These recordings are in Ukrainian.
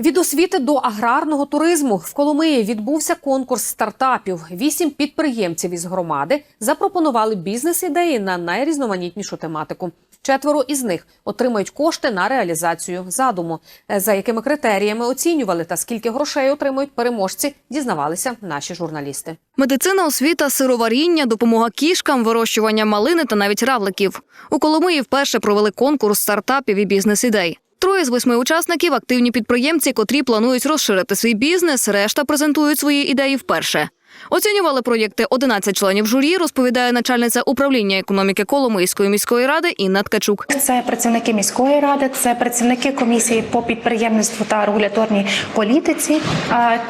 Від освіти до аграрного туризму в Коломиї відбувся конкурс стартапів. Вісім підприємців із громади запропонували бізнес-ідеї на найрізноманітнішу тематику. Четверо із них отримають кошти на реалізацію задуму. За якими критеріями оцінювали та скільки грошей отримують переможці, дізнавалися наші журналісти. Медицина, освіта, сироваріння, допомога кішкам, вирощування малини та навіть равликів. У Коломиї вперше провели конкурс стартапів і бізнес-ідей. Троє з восьми учасників активні підприємці, котрі планують розширити свій бізнес, решта презентують свої ідеї вперше. Оцінювали проєкти 11 членів журі, розповідає начальниця управління економіки Коломийської міської ради Інна Ткачук. Це працівники міської ради, це працівники комісії по підприємництву та регуляторній політиці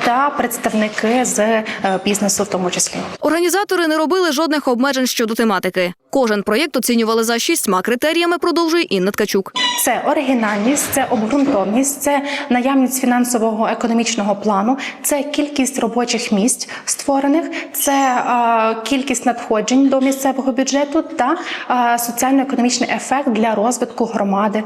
та представники з е, бізнесу, в тому числі. Організатори не робили жодних обмежень щодо тематики. Кожен проєкт оцінювали за шістьма критеріями, продовжує Інна Ткачук. Це оригінальність, це обґрунтовність, це наявність фінансового економічного плану, це кількість робочих місць створених, це е, кількість надходжень до місцевого бюджету та е, соціально-економічний ефект для розвитку громади.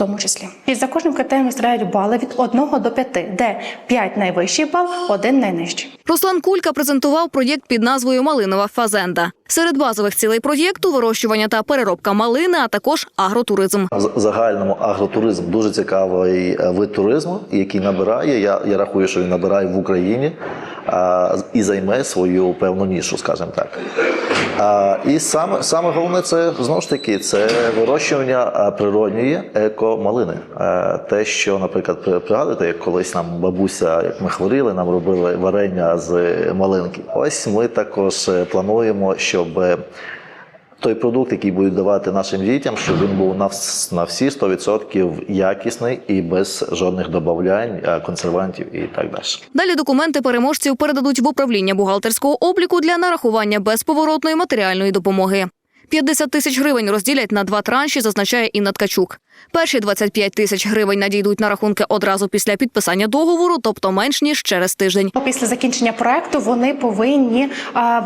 Тому числі і за кожним критерієм виставляють бали від 1 до 5, де 5 найвищий бал, 1 найнижчий. Руслан Кулька презентував проєкт під назвою Малинова фазенда. Серед базових цілей проєкту вирощування та переробка малини, а також агротуризм. В загальному агротуризм дуже цікавий е, вид туризму, який набирає. Я, я рахую, що він набирає в Україні і займе свою певну нішу, скажімо так. І саме, саме головне це знову ж таки це вирощування природньої екомалини. Те, що, наприклад, при- пригадуєте, як колись нам бабуся, як ми хворіли, нам робили варення з малинки. Ось ми також е, плануємо, щоб. Той продукт, який будуть давати нашим дітям, щоб він був на, на всі 100% якісний і без жодних додавань, е, консервантів і так далі. Далі документи переможців передадуть в управління бухгалтерського обліку для нарахування безповоротної матеріальної допомоги. 50 тисяч гривень розділять на два транші, зазначає Інна Ткачук. Перші 25 тисяч гривень надійдуть на рахунки одразу після підписання договору, тобто менш ніж через тиждень. Після закінчення проекту вони повинні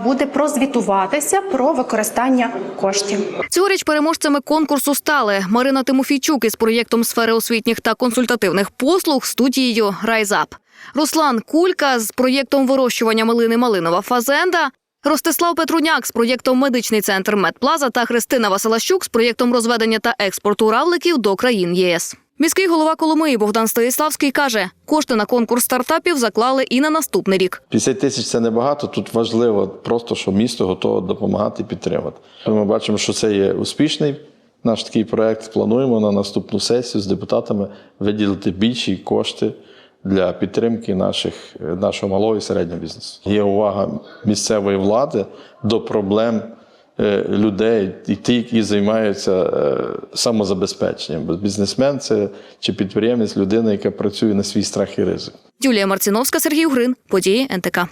буде прозвітуватися про використання коштів. Цьогоріч переможцями конкурсу стали Марина Тимофійчук із проєктом сфери освітніх та консультативних послуг студією Райзап. Руслан Кулька з проєктом вирощування малини Малинова Фазенда. Ростислав Петруняк з проєктом Медичний центр Медплаза та Христина Василащук з проєктом розведення та експорту равликів до країн ЄС. Міський голова Коломиї Богдан Стоїславський каже, кошти на конкурс стартапів заклали і на наступний рік. 50 тисяч це небагато. Тут важливо просто, що місто готове допомагати і підтримати. Ми бачимо, що це є успішний наш такий проект. Плануємо на наступну сесію з депутатами виділити більші кошти для підтримки наших, нашого малого і середнього бізнесу. Є увага місцевої влади до проблем е, людей, і ті, які займаються е, самозабезпеченням. Бізнесмен це чи підприємець, людина, яка працює на свій страх і ризик. Юлія Марціновська, Сергій Угрин. Події НТК.